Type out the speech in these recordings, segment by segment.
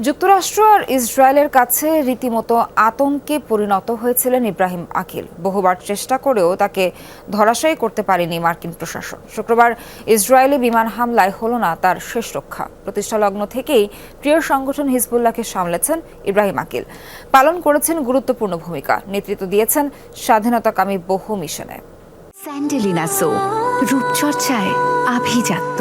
যুক্তরাষ্ট্র আর ইসরায়েলের কাছে রীতিমতো আতঙ্কে পরিণত হয়েছিলেন ইব্রাহিম আকিল। বহুবার চেষ্টা করেও তাকে ধরাশায়ী করতে পারেনি মার্কিন প্রশাসন। শুক্রবার ইসরায়েলি বিমান হামলায় হলো না তার শেষ রক্ষা। প্রতিষ্ঠালগ্ন থেকেই প্রিয় সংগঠন হিজবুল্লাহকে সামলেছেন ইব্রাহিম আকিল। পালন করেছেন গুরুত্বপূর্ণ ভূমিকা। নেতৃত্ব দিয়েছেন স্বাধীনতাকামী বহু মিশনে। স্যান্ডেলিনা সো, রূপচর্চায় আভিজাত্য।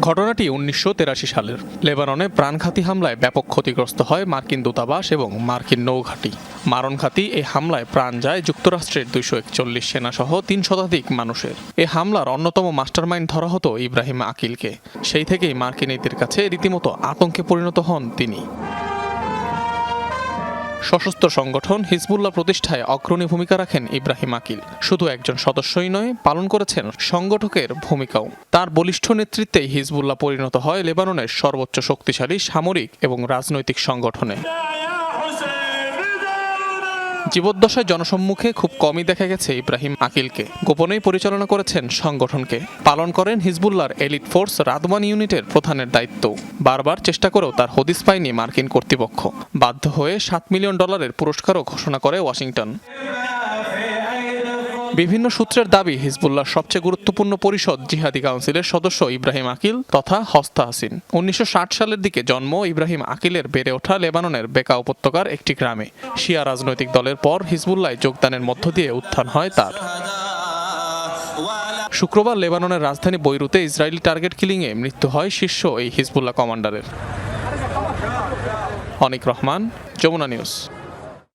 ঘটনাটি উনিশশো সালের। লেবাননে প্রাণঘাতী হামলায় ব্যাপক ক্ষতিগ্রস্ত হয় মার্কিন দূতাবাস এবং মার্কিন নৌঘাঁটি। মারণঘাতী এই হামলায় প্রাণ যায় যুক্তরাষ্ট্রের দুইশো একচল্লিশ সেনাসহ তিন শতাধিক মানুষের। এ হামলার অন্যতম মাস্টারমাইন্ড ধরা হতো ইব্রাহিম আকিলকে। সেই থেকেই মার্কিন মার্কিনীদের কাছে রীতিমতো আতঙ্কে পরিণত হন তিনি। সশস্ত্র সংগঠন হিজবুল্লাহ প্রতিষ্ঠায় অগ্রণী ভূমিকা রাখেন ইব্রাহিম আকিল। শুধু একজন সদস্যই নয়, পালন করেছেন সংগঠকের ভূমিকাও। তার বলিষ্ঠ নেতৃত্বেই হিজবুল্লাহ পরিণত হয় লেবাননের সর্বোচ্চ শক্তিশালী, সামরিক এবং রাজনৈতিক সংগঠনে। জীবদ্দশায় জনসম্মুখে খুব কমই দেখা গেছে ইব্রাহিম আকিলকে। গোপনেই পরিচালনা করেছেন সংগঠনকে। পালন করেন হিজবুল্লার এলিট ফোর্স রাদওয়ান ইউনিটের প্রধানের দায়িত্ব। বারবার চেষ্টা করেও তার হদিস পায়নি মার্কিন কর্তৃপক্ষ। বাধ্য হয়ে সাত মিলিয়ন ডলারের পুরস্কারও ঘোষণা করে ওয়াশিংটন। বিভিন্ন সূত্রের দাবি হিজবুল্লাহর সবচেয়ে গুরুত্বপূর্ণ পরিষদ জিহাদি কাউন্সিলের সদস্য ইব্রাহিম আকিল তথা হস্তা হাসিন। উনিশশো ষাট সালের দিকে জন্ম ইব্রাহিম আকিলের বেড়ে ওঠা লেবাননের বেকা উপত্যকার একটি গ্রামে। শিয়া রাজনৈতিক দলের পর হিজবুল্লাহ যোগদানের মধ্য দিয়ে উত্থান হয় তার। শুক্রবার লেবাননের রাজধানী বৈরুতে ইসরায়েলি টার্গেট কিলিংয়ে মৃত্যু হয় শীর্ষ এই হিজবুল্লাহ কমান্ডারের। অনিক রহমান, যমুনা নিউজ।